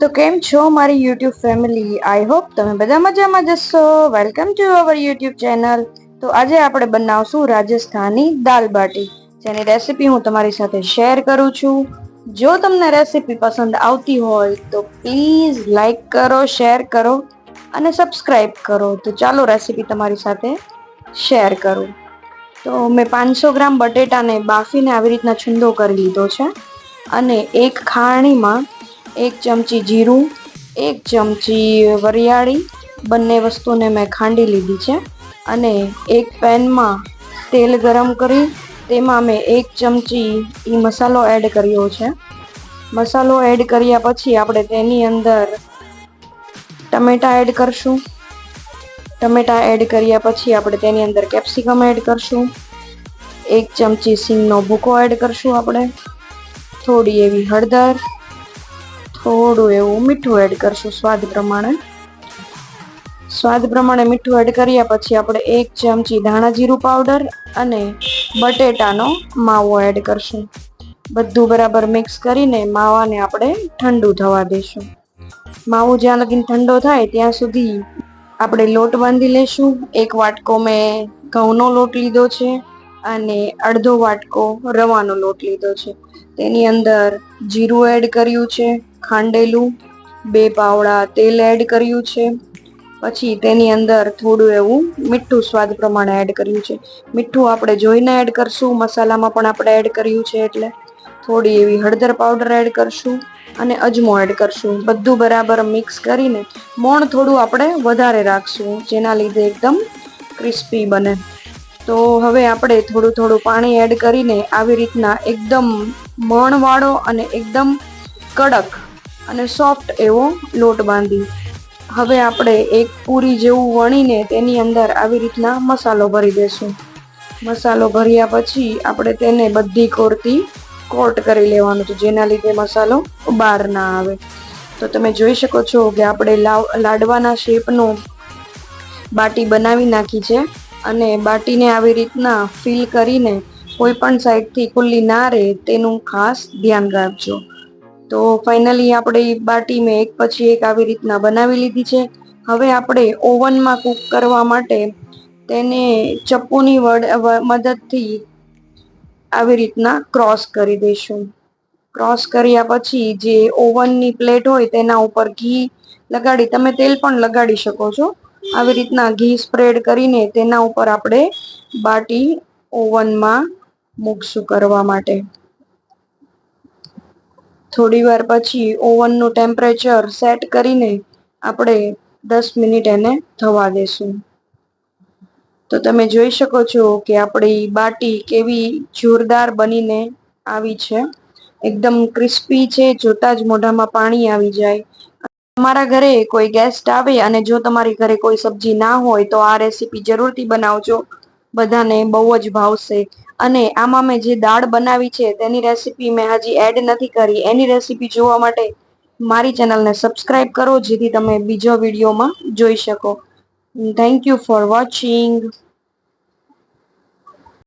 તો કેમ છો મારી યુટ્યુબ ફેમિલી? આઈ હોપ તમે બધા મજામાં જશો. Welcome to our YouTube channel. તો આજે આપણે બનાવશું રાજસ્થાની દાલ બાટી. જેની રેસીપી હું તમારી સાથે શેર કરું છું. જો તમને રેસીપી પસંદ આવતી હોય તો પ્લીઝ લાઈક કરો, શેર કરો અને સબસ્ક્રાઈબ કરો. તો ચાલો રેસીપી તમારી સાથે શેર કરું. તો મેં પાંચસો ગ્રામ બટેટાને બાફીને આવી રીતના છુંદો કરી લીધો છે. અને એક ખાણીમાં એક ચમચી જીરું, એક ચમચી વરિયાળી, બંને વસ્તુને મેં ખાંડી લીધી છે અને એક પેનમાં તેલ ગરમ કરી, તેમાં મેં એક ચમચી એ મસાલો એડ કર્યો છે. મસાલો એડ કર્યા પછી આપણે તેની અંદર ટમેટાં એડ કરશું. ટમેટાં એડ કર્યા પછી આપણે તેની અંદર કેપ્સિકમ એડ કરશું. એક ચમચી સિંગનો ભૂકો એડ કરશું આપણે. થોડી એવી હળદર થોડું એવું, મીઠું એડ કરશું સ્વાદ પ્રમાણે. સ્વાદ પ્રમાણે મીઠું એડ કર્યા પછી આપણે એક ચમચી ધાણા જીરું પાવડર અને બટેટાનો માવો એડ કરશું. બધું બરાબર મિક્સ કરીને માવાને આપણે ઠંડુ થવા દઈશું માવો જ્યાં લગીને ઠંડો થાય ત્યાં સુધી આપણે લોટ બાંધી લેશું. એક વાટકો મેં ઘઉંનો લોટ લીધો છે અને અડધો વાટકો રવાનો લોટ લીધો છે. તેની અંદર જીરું એડ કર્યું છે. ખાંડેલું, બે પાવડા તેલ એડ કર્યું છે. પછી તેની અંદર થોડું એવું મીઠું સ્વાદ પ્રમાણે એડ કર્યું છે. મીઠું આપણે જોઈને એડ કરશું, મસાલામાં પણ આપણે એડ કર્યું છે એટલે. થોડી એવી હળદર પાવડર એડ કરશું અને અજમો એડ કરશું. બધું બરાબર મિક્સ કરીને મોણ થોડું આપણે વધારે રાખશું, જેના લીધે એકદમ ક્રિસ્પી બને. તો હવે આપણે થોડું થોડું પાણી એડ કરીને આવી રીતના એકદમ મણવાળો અને એકદમ કડક અને સોફ્ટ એવો લોટ બાંધી. હવે આપણે એક પૂરી જેવું વણીને તેની અંદર આવી રીતના મસાલો ભરી દેશું. મસાલો ભર્યા પછી આપણે તેને બધી કોરતી કોટ કરી લેવાનું છે, જેના લીધે મસાલો બહાર ના આવે. તો તમે જોઈ શકો છો કે આપણે લાડવાના શેપનો બાટી બનાવી નાખી છે અને બાટીને આવી રીતના ફિલ કરીને કોઈ પણ સાઈડથી ખુલ્લી ના રહે તેનું ખાસ ધ્યાન રાખજો. તો ફાઇનલી આપણે બાટી મેં એક પછી એક આવી રીતના બનાવી લીધી છે. હવે આપણે ઓવનમાં કૂક કરવા માટે તેને ચપ્પુની મદદથી આવી રીતના ક્રોસ કરી દઈશું. ક્રોસ કર્યા પછી જે ઓવનની પ્લેટ હોય તેના ઉપર ઘી લગાડી, તમે તેલ પણ લગાડી શકો છો. આવી રીતના ઘી સ્પ્રેડ કરીને તેના ઉપર આપણે બાટી ઓવનમાં મૂકશું કરવા માટે. થોડી વાર પછી ઓવનનું ટેમ્પરેચર સેટ કરીને આપણે દસ મિનિટ એને થવા દેશું. તો તમે જોઈ શકો છો કે આપણી બાટી કેવી જોરદાર બનીને આવી છે. એકદમ ક્રિસ્પી છે, જોતા જ મોઢામાં પાણી આવી જાય. તમારા ઘરે કોઈ ગેસ્ટ આવે અને જો તમારી ઘરે કોઈ સબ્જી ના હોય તો આ રેસીપી જરૂરથી બનાવજો. બધાને બહુ જ ભાવશે. અને આમાં મેં જે દાળ બનાવી છે, તેની રેસીપી મેં હજી એડ નથી કરી. એની રેસીપી જોવા માટે મારી ચેનલને સબસ્ક્રાઇબ કરો, જેથી તમે બીજો વિડીયોમાં જોઈ શકો. Thank you for watching